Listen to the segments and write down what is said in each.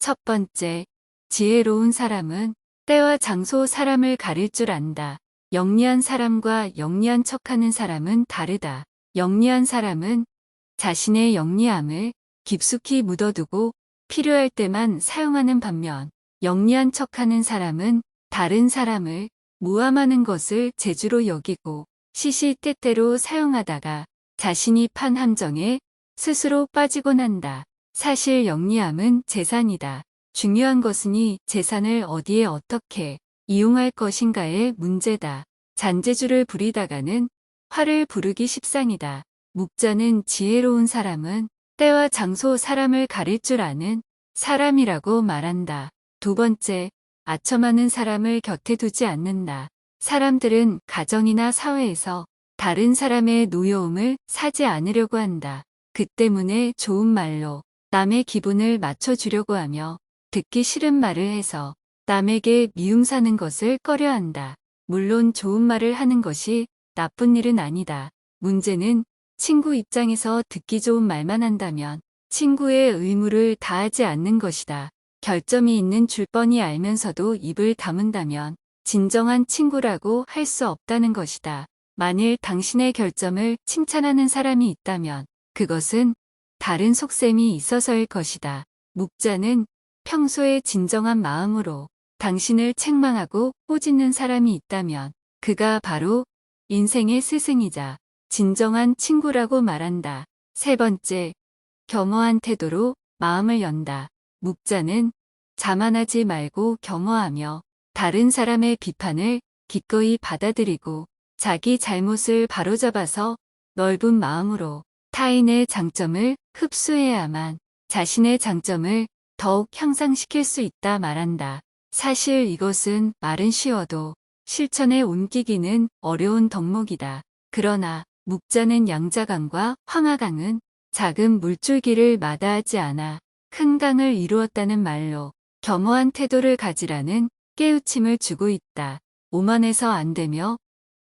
첫 번째, 지혜로운 사람은 때와 장소 사람을 가릴 줄 안다. 영리한 사람과 영리한 척하는 사람은 다르다. 영리한 사람은 자신의 영리함을 깊숙이 묻어두고 필요할 때만 사용하는 반면 영리한 척하는 사람은 다른 사람을 모함하는 것을 재주로 여기고 시시때때로 사용하다가 자신이 판 함정에 스스로 빠지곤 한다. 사실 영리함은 재산이다. 중요한 것은 이 재산을 어디에 어떻게 이용할 것인가의 문제다. 잔재주를 부리다가는 화를 부르기 십상이다. 묵자는 지혜로운 사람은 때와 장소 사람을 가릴 줄 아는 사람이라고 말한다. 두 번째, 아첨하는 사람을 곁에 두지 않는다. 사람들은 가정이나 사회에서 다른 사람의 노여움을 사지 않으려고 한다. 그 때문에 좋은 말로 남의 기분을 맞춰주려고 하며 듣기 싫은 말을 해서 남에게 미움 사는 것을 꺼려 한다. 물론 좋은 말을 하는 것이 나쁜 일은 아니다. 문제는 친구 입장에서 듣기 좋은 말만 한다면 친구의 의무를 다하지 않는 것이다. 결점이 있는 줄 뻔히 알면서도 입을 다문다면 진정한 친구라고 할 수 없다는 것이다. 만일 당신의 결점을 칭찬하는 사람이 있다면 그것은 다른 속셈이 있어서일 것이다. 묵자는 평소에 진정한 마음으로 당신을 책망하고 호짓는 사람이 있다면 그가 바로 인생의 스승이자 진정한 친구라고 말한다. 세 번째, 겸허한 태도로 마음을 연다. 묵자는 자만하지 말고 겸허하며 다른 사람의 비판을 기꺼이 받아들이고 자기 잘못을 바로잡아서 넓은 마음으로 타인의 장점을 흡수해야만 자신의 장점을 더욱 향상시킬 수 있다 말한다. 사실 이것은 말은 쉬워도 실천에 옮기기는 어려운 덕목이다. 그러나 묵자는 양자강과 황하강은 작은 물줄기를 마다하지 않아 큰 강을 이루었다는 말로 겸허한 태도를 가지라는 깨우침을 주고 있다. 오만해서 안 되며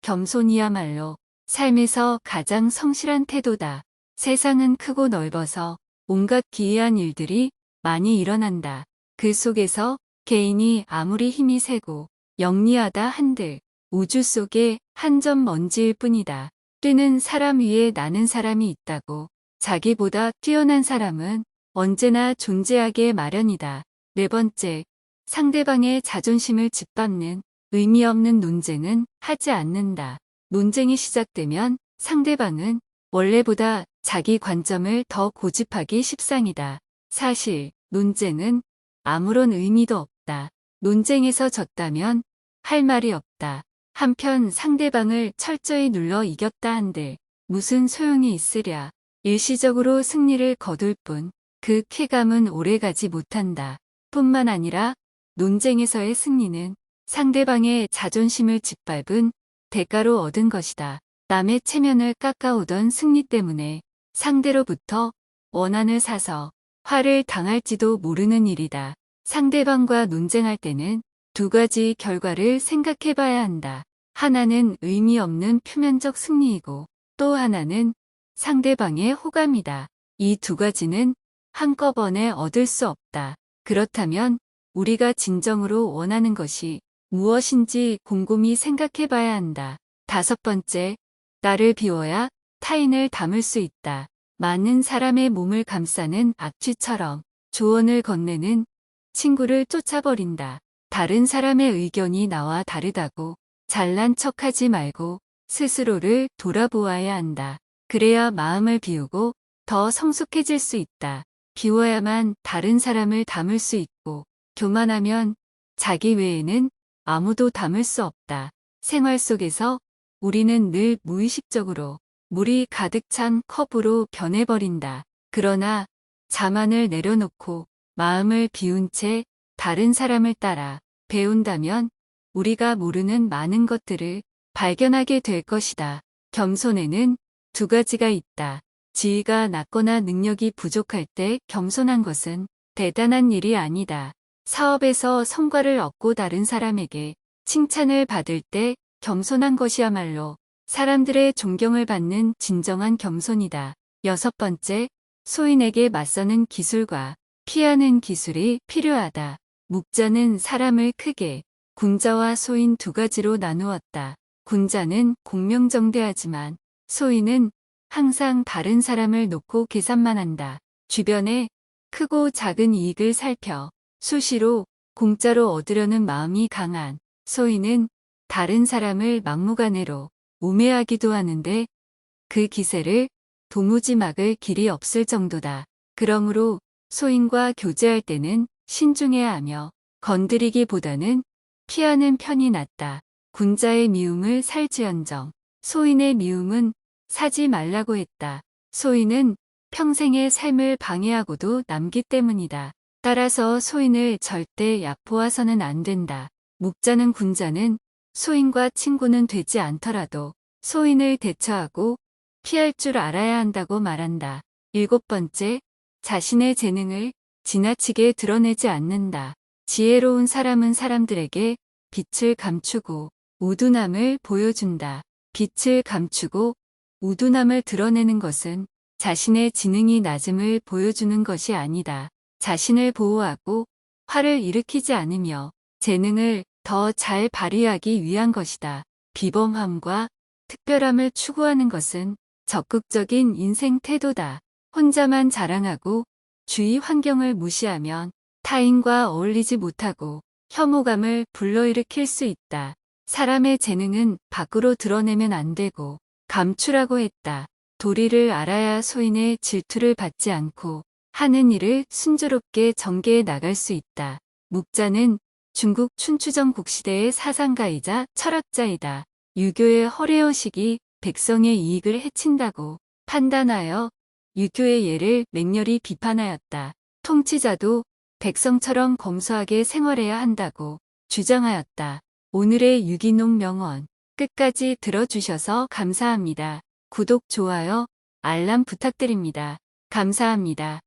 겸손이야말로 삶에서 가장 성실한 태도다. 세상은 크고 넓어서 온갖 기이한 일들이 많이 일어난다. 그 속에서 개인이 아무리 힘이 세고 영리하다 한들 우주 속에 한 점 먼지일 뿐이다. 뛰는 사람 위에 나는 사람이 있다고 자기보다 뛰어난 사람은 언제나 존재하게 마련이다. 네 번째, 상대방의 자존심을 짓밟는 의미 없는 논쟁은 하지 않는다. 논쟁이 시작되면 상대방은 원래보다 자기 관점을 더 고집하기 십상이다. 사실 논쟁은 아무런 의미도 없다. 논쟁에서 졌다면 할 말이 없다. 한편 상대방을 철저히 눌러 이겼다 한들 무슨 소용이 있으랴. 일시적으로 승리를 거둘 뿐 그 쾌감은 오래가지 못한다. 뿐만 아니라 논쟁에서의 승리는 상대방의 자존심을 짓밟은 대가로 얻은 것이다. 남의 체면을 깎아오던 승리 때문에 상대로부터 원한을 사서 화를 당할지도 모르는 일이다. 상대방과 논쟁할 때는 두 가지 결과를 생각해 봐야 한다. 하나는 의미 없는 표면적 승리이고 또 하나는 상대방의 호감이다. 이 두 가지는 한꺼번에 얻을 수 없다. 그렇다면 우리가 진정으로 원하는 것이 무엇인지 곰곰이 생각해 봐야 한다. 다섯 번째, 나를 비워야 타인을 담을 수 있다. 많은 사람의 몸을 감싸는 악취처럼 조언을 건네는 친구를 쫓아버린다. 다른 사람의 의견이 나와 다르다고 잘난 척하지 말고 스스로를 돌아보아야 한다. 그래야 마음을 비우고 더 성숙해질 수 있다. 비워야만 다른 사람을 담을 수 있고 교만하면 자기 외에는 아무도 담을 수 없다. 생활 속에서 우리는 늘 무의식적으로 물이 가득 찬 컵으로 변해버린다. 그러나 자만을 내려놓고 마음을 비운 채 다른 사람을 따라 배운다면 우리가 모르는 많은 것들을 발견하게 될 것이다. 겸손에는 두 가지가 있다. 지위가 낮거나 능력이 부족할 때 겸손한 것은 대단한 일이 아니다. 사업에서 성과를 얻고 다른 사람에게 칭찬을 받을 때 겸손한 것이야말로 사람들의 존경을 받는 진정한 겸손이다. 여섯 번째, 소인에게 맞서는 기술과 피하는 기술이 필요하다. 묵자는 사람을 크게 군자와 소인 두 가지로 나누었다. 군자는 공명정대하지만 소인은 항상 다른 사람을 놓고 계산만 한다. 주변에 크고 작은 이익을 살펴 수시로 공짜로 얻으려는 마음이 강한 소인은 다른 사람을 막무가내로 우매하기도 하는데 그 기세를 도무지 막을 길이 없을 정도다. 그러므로 소인과 교제할 때는 신중해야 하며 건드리기보다는 피하는 편이 낫다. 군자의 미움을 살지언정 소인의 미움은 사지 말라고 했다. 소인은 평생의 삶을 방해하고도 남기 때문이다. 따라서 소인을 절대 약포해서는 안 된다. 묵자는 군자는 소인과 친구는 되지 않더라도 소인을 대처하고 피할 줄 알아야 한다고 말한다. 일곱 번째, 자신의 재능을 지나치게 드러내지 않는다. 지혜로운 사람은 사람들에게 빛을 감추고 우둔함을 보여준다. 빛을 감추고 우둔함을 드러내는 것은 자신의 지능이 낮음을 보여주는 것이 아니다. 자신을 보호하고 화를 일으키지 않으며 재능을 더 잘 발휘하기 위한 것이다. 비범함과 특별함을 추구하는 것은 적극적인 인생 태도다. 혼자만 자랑하고 주위 환경을 무시하면 타인과 어울리지 못하고 혐오감을 불러일으킬 수 있다. 사람의 재능은 밖으로 드러내면 안 되고 감추라고 했다. 도리를 알아야 소인의 질투를 받지 않고 하는 일을 순조롭게 전개해 나갈 수 있다. 묵자는 중국 춘추전 국시대의 사상가이자 철학자이다. 유교의 허례허식이 백성의 이익을 해친다고 판단하여 유교의 예를 맹렬히 비판하였다. 통치자도 백성처럼 검소하게 생활해야 한다고 주장하였다. 오늘의 유기농 명언 끝까지 들어주셔서 감사합니다. 구독, 좋아요, 알람 부탁드립니다. 감사합니다.